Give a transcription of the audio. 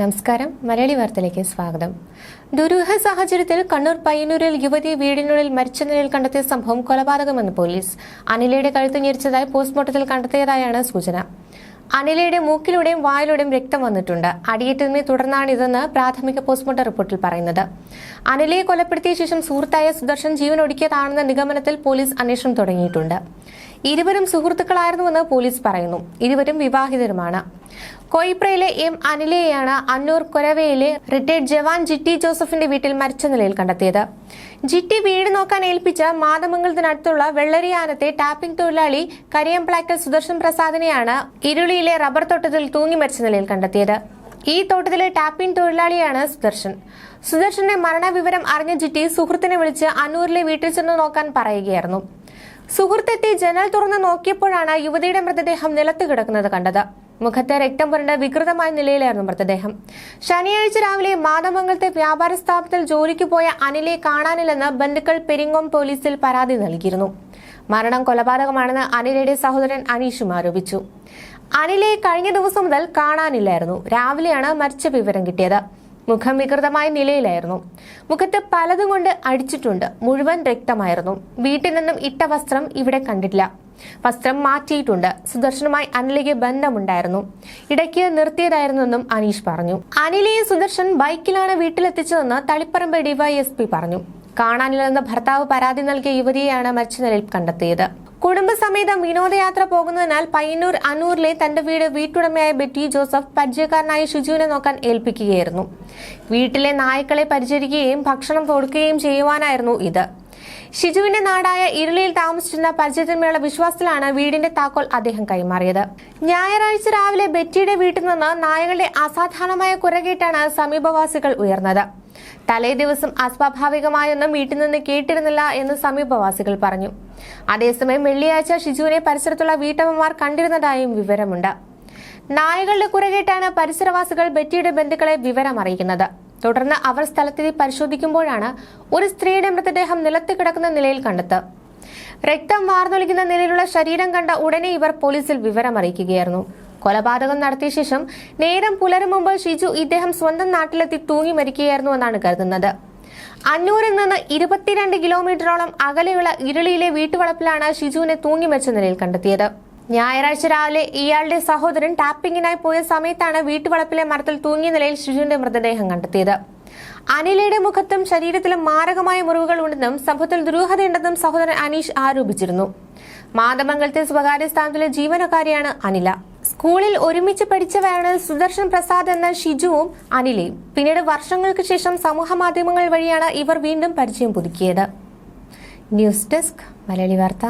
നമസ്കാരം. മലയാളി വാർത്തയിലേക്ക് സ്വാഗതം. ദുരൂഹ സാഹചര്യത്തിൽ കണ്ണൂർ പയ്യന്നൂരിൽ യുവതി വീടിനുള്ളിൽ മരിച്ച നിലയിൽ കണ്ടെത്തിയ സംഭവം കൊലപാതകമെന്ന് പോലീസ്. അനിലയുടെ കഴുത്ത് ഞെരിച്ചതായി പോസ്റ്റ്മോർട്ടത്തിൽ കണ്ടെത്തിയതായാണ് സൂചന. അനിലയുടെ മൂക്കിലൂടെയും വായിലൂടെയും രക്തം വന്നിട്ടുണ്ട്. അടിയേറ്റതിനെ തുടർന്നാണിതെന്ന് പ്രാഥമിക പോസ്റ്റ്മോർട്ടം റിപ്പോർട്ടിൽ പറയുന്നത്. അനിലയെ കൊലപ്പെടുത്തിയ ശേഷം സുഹൃത്തായ സുദർശൻ ജീവൻ ഒടുക്കിയതാണെന്ന നിഗമനത്തിൽ പോലീസ് അന്വേഷണം തുടങ്ങിയിട്ടുണ്ട്. ഇരുവരും സുഹൃത്തുക്കളായിരുന്നുവെന്ന് പോലീസ് പറയുന്നു. ഇരുവരും വിവാഹിതരുമാണ്. കോയിപ്രയിലെ എം അനിലയെയാണ് അന്നൂർ കൊരവയിലെ റിട്ടയർഡ് ജവാൻ ജിറ്റി ജോസഫിന്റെ വീട്ടിൽ മരിച്ച നിലയിൽ കണ്ടെത്തിയത്. ജിറ്റി വീട് നോക്കാൻ ഏൽപ്പിച്ച മാതമംഗലത്തിനടുത്തുള്ള വെള്ളരിയാനത്തെ ടാപ്പിംഗ് തൊഴിലാളി കരിയംപ്ലാക്കൽ സുദർശൻ പ്രസാദിനെയാണ് ഇരുളിയിലെ റബ്ബർ തോട്ടത്തിൽ തൂങ്ങി മരിച്ച നിലയിൽ കണ്ടെത്തിയത്. ഈ തോട്ടത്തിലെ ടാപ്പിംഗ് തൊഴിലാളിയാണ് സുദർശൻ. സുദർശന്റെ മരണവിവരം അറിഞ്ഞ ജിറ്റി സുഹൃത്തിനെ വിളിച്ച് അന്നൂരിലെ വീട്ടിൽ ചെന്ന് നോക്കാൻ പറയുകയായിരുന്നു. സുഹൃത്തെത്തി ജനൽ തുറന്ന് നോക്കിയപ്പോഴാണ് യുവതിയുടെ മൃതദേഹം നിലത്ത് കിടക്കുന്നത് കണ്ടത്. മുഖത്തെ രക്തം പുരണ്ട വികൃതമായ നിലയിലായിരുന്നു മൃതദേഹം. ശനിയാഴ്ച രാവിലെ മാതമംഗലത്തെ വ്യാപാര സ്ഥാപനത്തിൽ ജോലിക്ക് പോയ അനിലെ കാണാനില്ലെന്ന് ബന്ധുക്കൾ പെരിങ്ങോം പോലീസിൽ പരാതി നൽകിയിരുന്നു. മരണം കൊലപാതകമാണെന്ന് അനിലയുടെ സഹോദരൻ അനീഷും ആരോപിച്ചു. അനിലെ കഴിഞ്ഞ ദിവസം മുതൽ കാണാനില്ലായിരുന്നു. രാവിലെയാണ് മരിച്ച വിവരം കിട്ടിയത്. മുഖം വികൃതമായ നിലയിലായിരുന്നു. മുഖത്ത് പലതും കൊണ്ട് അടിച്ചിട്ടുണ്ട്. മുഴുവൻ രക്തമായിരുന്നു. വീട്ടിൽ നിന്നും ഇട്ട വസ്ത്രം ഇവിടെ കണ്ടില്ല. വസ്ത്രം മാറ്റിയിട്ടുണ്ട്. സുദർശനുമായി അനിലയ്ക്ക് ബന്ധമുണ്ടായിരുന്നു. ഇടയ്ക്ക് നിർത്തിയതായിരുന്നെന്നും അനീഷ് പറഞ്ഞു. അനിലയെ സുദർശൻ ബൈക്കിലാണ് വീട്ടിലെത്തിച്ചതെന്ന് തളിപ്പറമ്പ് ഡിവൈഎസ്പി പറഞ്ഞു. കാണാനില്ലെന്ന ഭർത്താവ് പരാതി നൽകിയ യുവതിയെയാണ് മരിച്ച നിലയിൽ കണ്ടെത്തിയത്. കുടുംബസമേതം വിനോദയാത്ര പോകുന്നതിനാൽ പയ്യന്നൂർ അന്നൂരിലെ തന്റെ വീട് വീട്ടുടമയായ ബെറ്റി ജോസഫ് പരിചയക്കാരനായ ഷിജുവിനെ നോക്കാൻ ഏൽപ്പിക്കുകയായിരുന്നു. വീട്ടിലെ നായ്ക്കളെ പരിചരിക്കുകയും ഭക്ഷണം കൊടുക്കുകയും ചെയ്യുവാനായിരുന്നു ഇത്. ഷിജുവിന്റെ നാടായ ഇരുളിയിൽ താമസിച്ചിരുന്ന പരിചയത്തിന്മേലുള്ള വിശ്വാസത്തിലാണ് വീടിന്റെ താക്കോൽ അദ്ദേഹം കൈമാറിയത്. ഞായറാഴ്ച രാവിലെ ബെറ്റിയുടെ വീട്ടിൽ നിന്ന് നായകളുടെ അസാധാരണമായ കുരകേട്ടാണ് സമീപവാസികൾ ഉയർന്നത്. തലേ ദിവസം അസ്വാഭാവികമായൊന്നും വീട്ടിൽ നിന്ന് കേട്ടിരുന്നില്ല എന്ന് സമീപവാസികൾ പറഞ്ഞു. അതേസമയം വെള്ളിയാഴ്ച ഷിജുവിനെ പരിസരത്തുള്ള വീട്ടമ്മമാർ കണ്ടിരുന്നതായും വിവരമുണ്ട്. നായകളുടെ കുരകേട്ടാണ് പരിസരവാസികൾ ബെറ്റിയുടെ ബന്ധുക്കളെ വിവരം അറിയിക്കുന്നത് തുടർന്ന് അവർ സ്ഥലത്തെത്തി പരിശോധിക്കുമ്പോഴാണ് ഒരു സ്ത്രീയുടെ മൃതദേഹം നിലത്ത് കിടക്കുന്ന നിലയിൽ കണ്ടെത്ത്. രക്തം വാർന്നൊലിക്കുന്ന നിലയിലുള്ള ശരീരം കണ്ട ഉടനെ ഇവർ പോലീസിൽ വിവരം അറിയിക്കുകയായിരുന്നു കൊലപാതകം നടത്തിയ ശേഷം നേരം പുലരും മുമ്പ് ഷിജു ഇദ്ദേഹം സ്വന്തം നാട്ടിലെത്തി തൂങ്ങി മരിക്കുകയായിരുന്നു എന്നാണ് കരുതുന്നത്. അന്നൂരിൽ നിന്ന് ഇരുപത്തിരണ്ട് കിലോമീറ്ററോളം അകലെയുള്ള ഇരുളിയിലെ വീട്ടുവളപ്പിലാണ് ഷിജുവിനെ തൂങ്ങി മരിച്ച നിലയിൽ കണ്ടെത്തിയത്. ഞായറാഴ്ച രാവിലെ ഇയാളുടെ സഹോദരൻ ടാപ്പിങ്ങിനായി പോയ സമയത്താണ് വീട്ടുവളപ്പിലെ മരത്തിൽ തൂങ്ങിയ നിലയിൽ ഷിജുവിന്റെ മൃതദേഹം കണ്ടെത്തിയത്. അനിലയുടെ മുഖത്തും ശരീരത്തിലും മാരകമായ മുറിവുകൾ ഉണ്ടെന്നും സംഭവത്തിൽ ദുരൂഹതയുണ്ടെന്നും സഹോദരൻ അനീഷ് ആരോപിച്ചിരുന്നു. മാതമംഗലത്തെ സ്വകാര്യ സ്ഥാനത്തിലെ ജീവനക്കാരിയാണ് അനില. സ്കൂളിൽ ഒരുമിച്ച് പഠിച്ചവരാണ് സുദർശൻ പ്രസാദ് എന്ന ഷിജുവും അനിലയും. പിന്നീട് വർഷങ്ങൾക്ക് ശേഷം സമൂഹ മാധ്യമങ്ങൾ വഴിയാണ് ഇവർ വീണ്ടും പരിചയം പുതുക്കിയത്. ന്യൂസ് ഡെസ്ക് മലയാളി വാർത്ത.